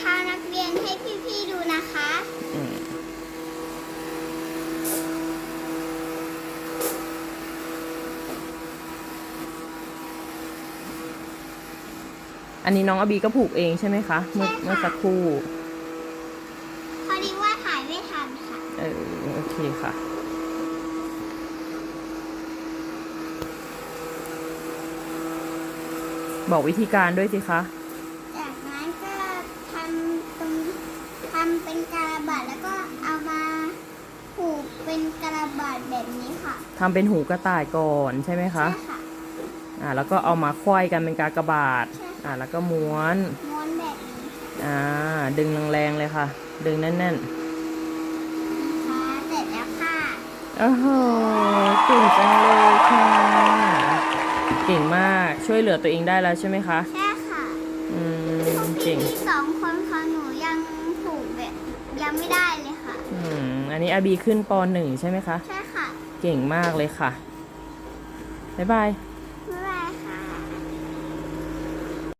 ท้านักเรียนให้พี่ๆดูนะคะอืมอันนี้น้องอบีก็ผูกเองใช่ไหมคะ เมื่อใช่ค่ะเมื่อสักครู่ พอดีว่าถ่ายไม่ทันค่ะ เออโอเคค่ะ บอกวิธีการด้วยสิคะ เป็นกระบาดแล้วก็เอามาผูกเป็นกระบาดแบบนี้ค่ะทำเป็นหูกระต่ายก่อนใช่ไหมคะใช่ค่ะ อ่าแล้วก็เอามาควยกันเป็นกากบาทใช่ค่ะอ่าแล้วก็ม้วนม้วนแบบนี้อ่าดึงแรงๆเลยค่ะ ดึงแน่นค่ะเสร็จแล้วค่ะๆโอ้โหเก่งจังเลยค่ะ เก่งมากช่วยเหลือตัวเองได้แล้วใช่ไหมคะ ใช่ค่ะอืมเก่ง พี่ๆสองคนของหนูยังผูกแบบ ยังไม่ได้เลยค่ะ อืมอันนี้อาบีขึ้นปหนึ่งใช่ไหมคะ ใช่ค่ะ เก่งมากเลยค่ะ บ๊ายบาย